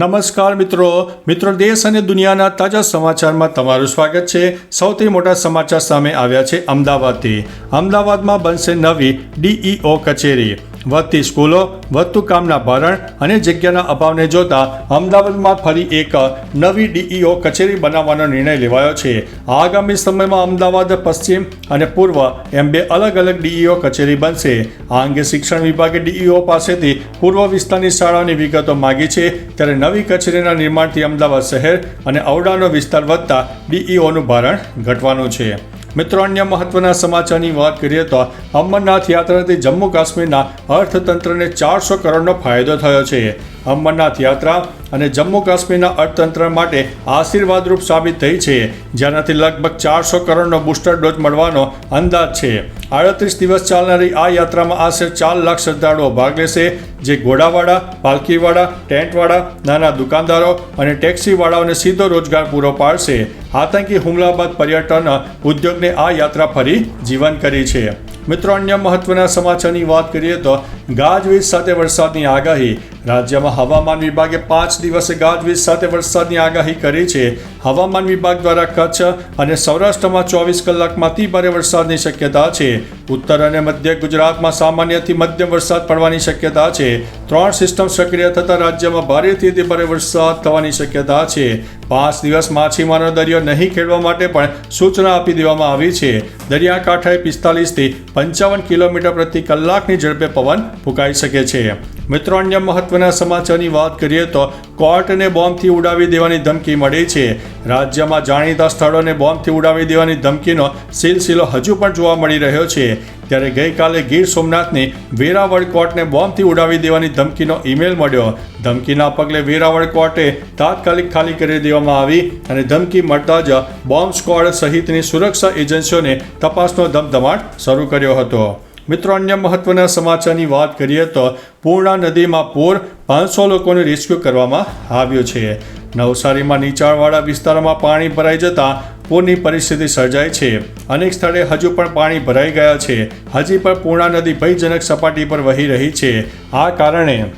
નમસ્કાર મિત્રો. મિત્રો દેશ અને દુનિયાના તાજા સમાચારમાં તમારું સ્વાગત છે. સૌથી મોટા સમાચાર સામે આવ્યા છે અમદાવાદથી. અમદાવાદમાં બનશે નવી ડીઈઓ કચેરી. વધતી સ્કૂલો, વધતું કામના ભારણ અને જગ્યાના અભાવને જોતા અમદાવાદમાં ફરી એક નવી ડીઈઓ કચેરી બનાવવાનો નિર્ણય લેવાયો છે. આગામી સમયમાં અમદાવાદ, પશ્ચિમ અને પૂર્વ એમ બે અલગ અલગ ડીઈઓ કચેરી બનશે. આ અંગે શિક્ષણ વિભાગે ડીઈઓ પાસેથી પૂર્વ વિસ્તારની શાળાઓની વિગતો માગી છે. ત્યારે નવી કચેરીના નિર્માણથી અમદાવાદ શહેર અને ઔડાનો વિસ્તાર વધતા ડીઈઓનું ભારણ ઘટવાનું છે. મિત્રો, અન્ય મહત્વના સમાચારની વાત કરીએ તો અમરનાથ યાત્રાથી જમ્મુ કાશ્મીરના અર્થતંત્રને ચારસો કરોડનો ફાયદો થયો છે. અમરનાથ યાત્રા અને જમ્મુ કાશ્મીરના અર્થતંત્ર માટે આશીર્વાદરૂપ સાબિત થઈ છે, જેનાથી લગભગ ચારસો કરોડનો બૂસ્ટર ડોઝ મળવાનો અંદાજ છે. આડત્રીસ દિવસ ચાલનારી આ યાત્રામાં આશરે ચાર લાખ શ્રદ્ધાળુઓ ભાગ લેશે, જે ઘોડાવાળા પાલખીવાળા ટેન્ટવાળા નાના દુકાનદારો અને ટેક્સીવાળાઓને સીધો રોજગાર પૂરો પાડશે. આતંકી હુમલા બાદ પર્યટન ઉદ્યોગને આ યાત્રા ફરી જીવન કરી છે. મિત્રો, અન્ય મહત્વના સમાચારની વાત કરીએ તો ગાજવીજ સાથે વરસાદની આગાહી. રાજ્યમાં હવામાન વિભાગે પાંચ દિવસે ગાજવીજ સાથે વરસાદની આગાહી કરી છે. હવામાન વિભાગ દ્વારા કચ્છ અને સૌરાષ્ટ્રમાં ચોવીસ કલાકમાં અતિ ભારે વરસાદની શક્યતા છે. ઉત્તર અને મધ્ય ગુજરાતમાં સામાન્યથી મધ્યમ વરસાદ પડવાની શક્યતા છે. ત્રણ સિસ્ટમ સક્રિય થતાં રાજ્યમાં ભારેથી અતિ ભારે વરસાદ થવાની શક્યતા છે. પાંચ દિવસ માછીમારનો દરિયો નહીં ખેડવા માટે પણ સૂચના આપી દેવામાં આવી છે. દરિયાકાંઠાએ પિસ્તાલીસથી પંચાવન કિલોમીટર પ્રતિ કલાકની ઝડપે પવન ફૂંકાઈ શકે છે. મિત્રો, અન્ય મહત્વના સમાચારની વાત કરીએ તો કોર્ટને બોમ્બથી ઉડાવી દેવાની ધમકી મળી છે. રાજ્યમાં જાણીતા સ્થળોને બોમ્બથી ઉડાવી દેવાની ધમકીનો સિલસિલો હજુ પણ જોવા મળી રહ્યો છે. ત્યારે ગઈકાલે ગીર સોમનાથની વેરાવળ કોર્ટને બોમ્બથી ઉડાવી દેવાની ધમકીનો ઈમેલ મળ્યો. ધમકીના પગલે વેરાવળ કોર્ટે તાત્કાલિક ખાલી કરી દેવામાં આવી અને ધમકી મળતા જ બોમ્બ સ્ક્વોડ સહિતની સુરક્ષા એજન્સીઓને તપાસનો ધમધમાટ શરૂ કર્યો હતો. મિત્રો, અન્ય મહત્વના સમાચારની વાત કરીએ તો પૂર્ણા નદીમાં પૂર પાંચસો લોકોને રેસ્ક્યુ કરવામાં આવ્યું છે. નવસારીમાં નીચાણવાળા વિસ્તારોમાં પાણી ભરાઈ જતાં પૂરની પરિસ્થિતિ સર્જાઈ છે. અનેક સ્થળે હજુ પણ પાણી ભરાઈ ગયા છે. હજી પણ પૂર્ણા નદી ભયજનક સપાટી પર વહી રહી છે. આ કારણે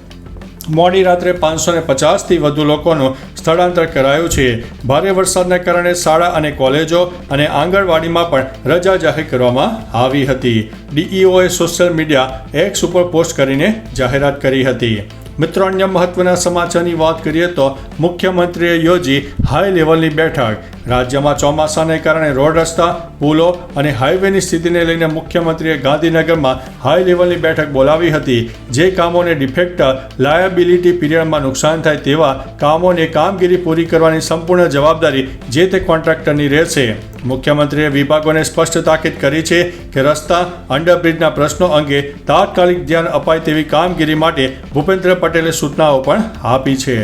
મોડી રાત્રે પાંચસો ને પચાસથી વધુ લોકોનું સ્થળાંતર કરાયું છે. ભારે વરસાદને કારણે શાળા અને કોલેજો અને આંગણવાડીમાં પણ રજા જાહેર કરવામાં આવી હતી. ડીઈઓએ સોશિયલ મીડિયા એક્સ ઉપર પોસ્ટ કરીને જાહેરાત કરી હતી. મિત્રો, અન્ય મહત્વના સમાચારની વાત કરીએ તો મુખ્યમંત્રીએ યોજી હાઈ લેવલની બેઠક. રાજ્યમાં ચોમાસાને કારણે રોડ રસ્તા, પુલો અને હાઈવેની સ્થિતિને લઈને મુખ્યમંત્રીએ ગાંધીનગરમાં હાઈ લેવલની બેઠક બોલાવી હતી. જે કામોને ડિફેક્ટ લાયબિલિટી પીરિયડમાં નુકસાન થાય તેવા કામોને કામગીરી પૂરી કરવાની સંપૂર્ણ જવાબદારી જે તે કોન્ટ્રાક્ટરની રહેશે. મુખ્યમંત્રીએ વિભાગોને સ્પષ્ટ તાકીદ કરી છે કે રસ્તા અંડરબ્રિજના પ્રશ્નો અંગે તાત્કાલિક ધ્યાન અપાય તેવી કામગીરી માટે ભૂપેન્દ્ર પટેલે સૂચનાઓ પણ આપી છે.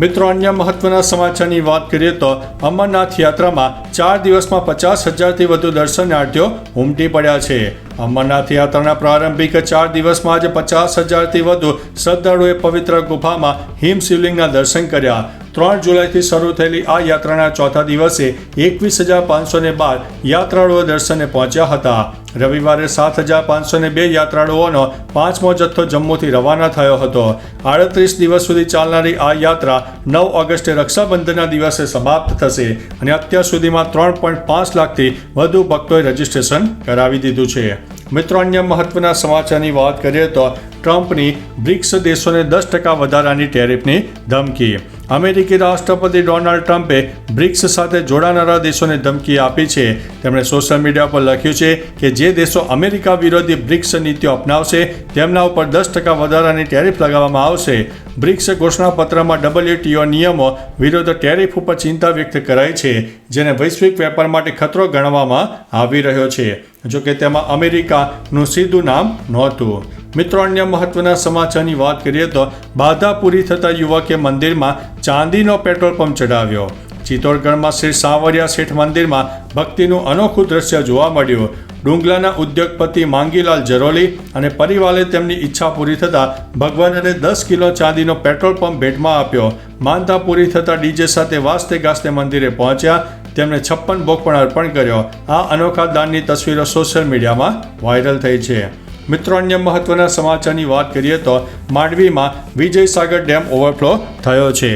મિત્રો, અન્ય મહત્વના સમાચારની વાત કરીએ તો અમરનાથ યાત્રામાં ચાર દિવસમાં પચાસ હજારથી વધુ દર્શનાર્થીઓ ઉમટી પડ્યા છે. અમરનાથ યાત્રાના પ્રારંભિક ચાર દિવસમાં આજે પચાસ હજારથી વધુ શ્રદ્ધાળુએ પવિત્ર ગુફામાં હિમ શિવલિંગના દર્શન કર્યા. ત્રણ જુલાઈથી શરૂ થયેલી આ યાત્રાના ચોથા દિવસે એકવીસ હજાર પાંચસો ને બાર યાત્રાળુઓ દર્શને પહોંચ્યા હતા. રવિવારે સાત હજાર પાંચસો ને બે યાત્રાળુઓનો પાંચમો જથ્થો જમ્મુથી રવાના થયો હતો. આડત્રીસ દિવસ સુધી ચાલનારી આ યાત્રા નવ ઓગસ્ટે રક્ષાબંધનના દિવસે સમાપ્ત થશે અને અત્યાર સુધીમાં ત્રણ પોઈન્ટ પાંચ લાખથી વધુ ભક્તોએ રજીસ્ટ્રેશન કરાવી દીધું છે. મિત્રો, અન્ય મહત્વના સમાચારની વાત કરીએ તો ટ્રમ્પની બ્રિક્સ દેશોને દસ ટકા વધારાની ટેરિફની ધમકી. અમેરિકી રાષ્ટ્રપતિ ડોનાલ્ડ ટ્રમ્પે બ્રિક્સ સાથે જોડાનારા દેશોને ધમકી આપી છે. તેમણે સોશિયલ મીડિયા પર લખ્યું છે કે જે દેશો અમેરિકા વિરોધી બ્રિક્સ નીતિઓ અપનાવશે, તેમના ઉપર દસ ટકા વધારાની ટેરિફ લગાવવામાં આવશે. બ્રિક્સ ઘોષણાપત્રમાં ડબલ્યુટીઓ નિયમો વિરુદ્ધ ટેરિફ ઉપર ચિંતા વ્યક્ત કરાઈ છે, જેને વૈશ્વિક વેપાર માટે ખતરો ગણવામાં આવી રહ્યો છે. જો કે તેમાં અમેરિકાનું સીધું નામ નહોતું. મિત્રો, અન્ય મહત્વના સમાચારની વાત કરીએ તો બાધા પૂરી થતા યુવકે મંદિરમાં ચાંદીનો પેટ્રોલ પંપ ચડાવ્યો ચિત્તોડગઢમાં શ્રી સાંવરિયા શેઠ મંદિરમાં ભક્તિનું અનોખું દ્રશ્ય જોવા મળ્યું. ડુંગલાના ઉદ્યોગપતિ માંગીલાલ જરોલી અને પરિવારે તેમની ઈચ્છા પૂરી થતાં ભગવાનને દસ કિલો ચાંદીનો પેટ્રોલ પંપ ભેટમાં આપ્યો. માનતા પૂરી થતાં ડીજે સાથે વાસ્તે ગાસ્તે મંદિરે પહોંચ્યા. તેમણે છપ્પન ભોગ પણ અર્પણ કર્યો. આ અનોખા દાનની તસવીરો સોશિયલ મીડિયામાં વાયરલ થઈ છે. મિત્રો, અન્ય મહત્વના સમાચારની વાત કરીએ તો માંડવીમાં વિજય સાગર ડેમ ઓવરફ્લો થયો છે.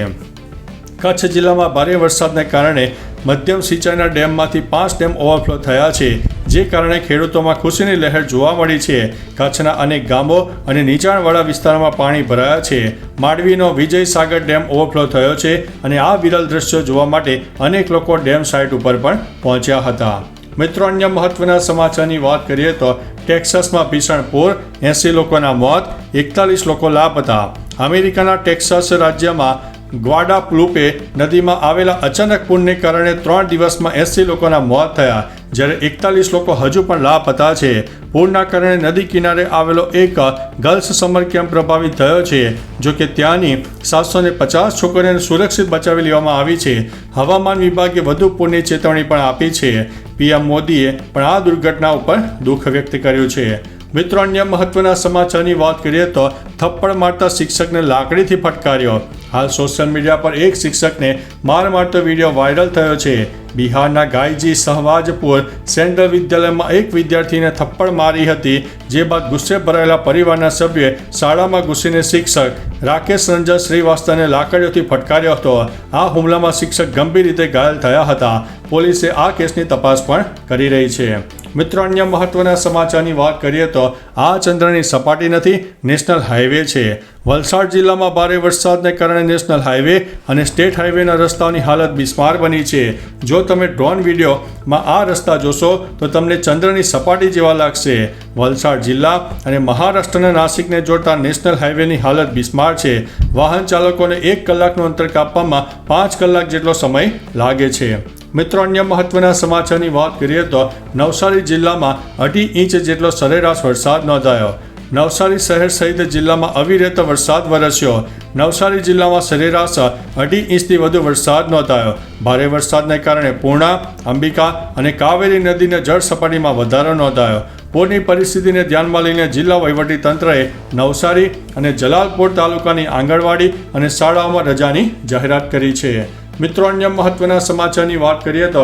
કચ્છ જિલ્લામાં ભારે વરસાદને કારણે મધ્યમ સિંચાઈના ડેમમાંથી પાંચ ડેમ ઓવરફ્લો થયા છે, જે કારણે ખેડૂતોમાં ખુશીની લહેર જોવા મળી છે. કચ્છના અનેક ગામો અને નીચાણવાળા વિસ્તારોમાં પાણી ભરાયા છે. માંડવીનો વિજય સાગર ડેમ ઓવરફ્લો થયો છે અને આ વિરલ દ્રશ્યો જોવા માટે અનેક લોકો ડેમ સાઇટ ઉપર પણ પહોંચ્યા હતા. મિત્રો, અન્ય મહત્વના સમાચારની વાત કરીએ તો ટેક્સાસમાં ભીષણ પૂર, એંસી લોકોના મોત, એકતાલીસ લોકો લાપતા. અમેરિકાના ટેક્સાસ રાજ્યમાં ગ્વાડાપ્લુપે નદીમાં આવેલા અચાનક પૂરને કારણે ત્રણ દિવસમાં એંસી લોકોના મોત થયા. જ્યારે એકતાલીસ લોકો હજુ પણ લાપતા છે. પૂરના કારણે નદી કિનારે આવેલો એક ગર્લ્સ સમર કેમ્પ પ્રભાવિત થયો છે, જો કે ત્યાંની સાતસો ને પચાસ છોકરીઓને સુરક્ષિત બચાવી લેવામાં આવી છે. હવામાન વિભાગે વધુ પૂરની ચેતવણી પણ આપી છે. પીએમ મોદીએ પણ આ દુર્ઘટના ઉપર દુઃખ વ્યક્ત કર્યું છે. મિત્રો, અન્ય મહત્વના સમાચારની વાત કરીએ તો થપ્પડ મારતા શિક્ષકને લાકડીથી ફટકાર્યો. હાલ સોશિયલ મીડિયા પર એક શિક્ષકને માર મારતો વીડિયો વાયરલ થયો છે. બિહારના ગાયજી સહવાજપુર સેન્ટ્રલ વિદ્યાલયમાં એક વિદ્યાર્થીને થપ્પડ મારી હતી, જે બાદ ગુસ્સે ભરાયેલા પરિવારના સભ્યે શાળામાં ઘૂસીને શિક્ષક રાકેશ રંજન શ્રીવાસ્તવને લાકડીઓથી ફટકાર્યો હતો. આ હુમલામાં શિક્ષક ગંભીર રીતે ઘાયલ થયા હતા. પોલીસે આ કેસની તપાસ પણ કરી રહી છે. મિત્રો, અન્ય મહત્વના સમાચારની વાત કરીએ તો આ ચંદ્રની સપાટી નથી, નેશનલ હાઈવે છે. વલસાડ જિલ્લામાં ભારે વરસાદને કારણે નેશનલ હાઈવે અને સ્ટેટ હાઈવેના રસ્તાઓની હાલત બિસ્માર બની છે. જો તમે ડ્રોન વિડીયોમાં આ રસ્તા જોશો, તો તમને ચંદ્રની સપાટી જેવા લાગશે. વલસાડ જિલ્લા અને મહારાષ્ટ્રના નાસિકને જોડતા નેશનલ હાઈવેની હાલત બિસ્માર છે. વાહન ચાલકોને એક કલાકનું અંતર કાપવામાં પાંચ કલાક જેટલો સમય લાગે છે. મિત્રો, અન્ય મહત્વના સમાચારની વાત કરીએ તો નવસારી જિલ્લામાં અઢી ઇંચ જેટલો સરેરાશ વરસાદ નોંધાયો. નવસારી શહેર સહિત જિલ્લામાં અવિરત વરસાદ વરસ્યો. નવસારી જિલ્લામાં સરેરાશ અઢી ઇંચથી વધુ વરસાદ નોંધાયો. ભારે વરસાદને કારણે પૂર્ણા, અંબિકા અને કાવેરી નદીના જળ સપાટીમાં વધારો નોંધાયો. પૂરની પરિસ્થિતિને ધ્યાનમાં લઈને જિલ્લા વહીવટી તંત્રએ નવસારી અને જલાલપોર તાલુકાની આંગણવાડી અને શાળાઓમાં રજાની જાહેરાત કરી છે. મિત્રો, અન્ય મહત્વના સમાચારની વાત કરીએ તો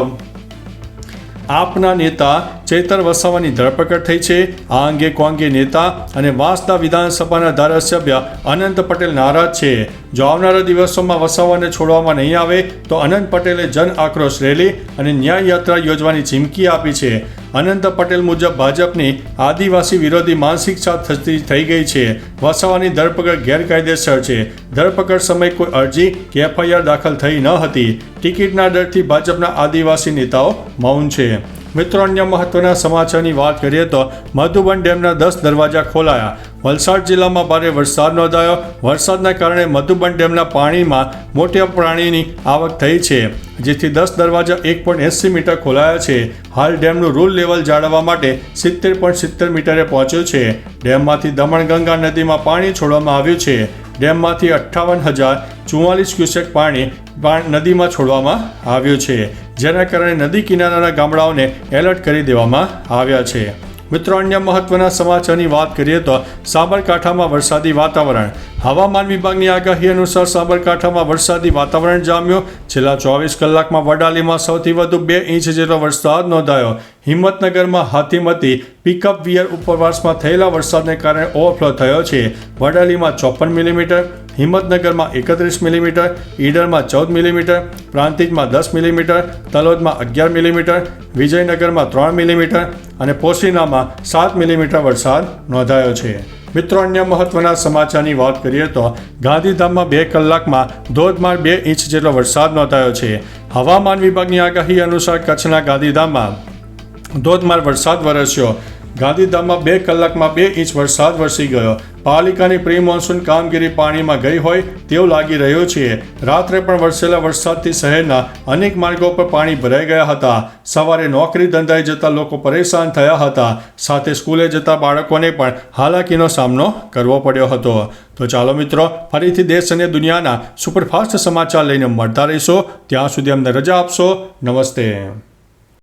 આપના નેતા ચેતર વસાવાની ધરપકડ થઈ છે. આ અંગે કોંગે નેતા અને વાંસદા વિધાનસભાના ધારાસભ્ય અનંત પટેલ નારાજ છે. જો આવનારા દિવસોમાં વસાવાને છોડવામાં નહીં આવે, તો અનંત પટેલે જન આક્રોશ રેલી અને ન્યાય યાત્રા યોજવાની ચીમકી આપી છે. અનંત પટેલ મુજબ ભાજપની આદિવાસી વિરોધી માનસિકતા થતી થઈ ગઈ છે. વસાવાની ધરપકડ ગેરકાયદેસર છે. ધરપકડ સમયે કોઈ અરજી કે એફઆઈઆર દાખલ થઈ ન હતી. ટિકિટના ડરથી ભાજપના આદિવાસી નેતાઓ મૌન છે. મિત્રો, અન્ય મહત્વના સમાચારની વાત કરીએ તો મધુબન ડેમના દસ દરવાજા ખોલાયા. વલસાડ જિલ્લામાં ભારે વરસાદ નોંધાયો. વરસાદના કારણે મધુબન ડેમના પાણીમાં મોટા પાણીની આવક થઈ છે, જેથી દસ દરવાજા એક પોઈન્ટ એંસી મીટર ખોલાયા છે. હાલ ડેમનું રૂલ લેવલ જાળવવા માટે સિત્તેર પોઈન્ટ સિત્તેર મીટરે પહોંચ્યું છે. ડેમમાંથી દમણગંગા નદીમાં પાણી છોડવામાં આવ્યું છે. ડેમમાંથી અઠ્ઠાવન હજાર ચુમ્માલીસ ક્યુસેક પાણ- નદીમાં છોડવામાં આવ્યું છે, જેના કારણે નદી કિનારાના ગામડાઓને એલર્ટ કરી દેવામાં આવ્યા છે. મિત્રો અન્ય મહત્વના સમાચારની વાત કરીએ તો સાબરકાંઠામાં વરસાદી વાતાવરણ. હવામાન વિભાગની આગાહી અનુસાર સાબરકાંઠામાં વરસાદી વાતાવરણ જામ્યું. છેલ્લા ચોવીસ કલાકમાં વડાલીમાં સૌથી વધુ બે ઇંચ જેટલો વરસાદ નોંધાયો. હિંમતનગરમાં હાથીમતી પિકઅપ વિયર ઉપરવાસમાં થયેલા વરસાદને કારણે ઓવરફ્લો થયો છે. વડાલીમાં ચોપન મિલીમીટર, હિંમતનગરમાં એકત્રીસ મિલીમીટર, ઈડરમાં ચૌદ મિલીમીટર, પ્રાંતિજમાં દસ મિલીમીટર, તલોદમાં અગિયાર મિલીમીટર, વિજયનગરમાં ત્રણ મિલીમીટર અને પોશીનામાં સાત મિલીમીટર વરસાદ નોંધાયો છે. મિત્રો, અન્ય મહત્વના સમાચારની વાત કરીએ તો ગાંધીધામમાં બે કલાકમાં ધોધમાર બે ઇંચ જેટલો વરસાદ નોંધાયો છે. હવામાન વિભાગની આગાહી અનુસાર કચ્છના ગાંધીધામમાં ધોધમાર વરસાદ વરસ્યો. ગાંધીધામમાં બે કલાકમાં બે ઇંચ વરસાદ વરસી ગયો. પાલિકાની પ્રી મોન્સૂન કામગીરી પાણીમાં ગઈ હોય તેવું લાગી રહ્યું છે. રાત્રે પણ વરસેલા વરસાદથી શહેરના અનેક માર્ગો પર પાણી ભરાઈ ગયા હતા. સવારે નોકરી ધંધાએ જતા લોકો પરેશાન થયા હતા. સાથે સ્કૂલે જતા બાળકોને પણ હાલાકીનો સામનો કરવો પડ્યો હતો. તો ચાલો મિત્રો, ફરીથી દેશ અને દુનિયાના સુપરફાસ્ટ સમાચાર લઈને મળતા રહીશો. ત્યાં સુધી અમને રજા આપશો. નમસ્તે.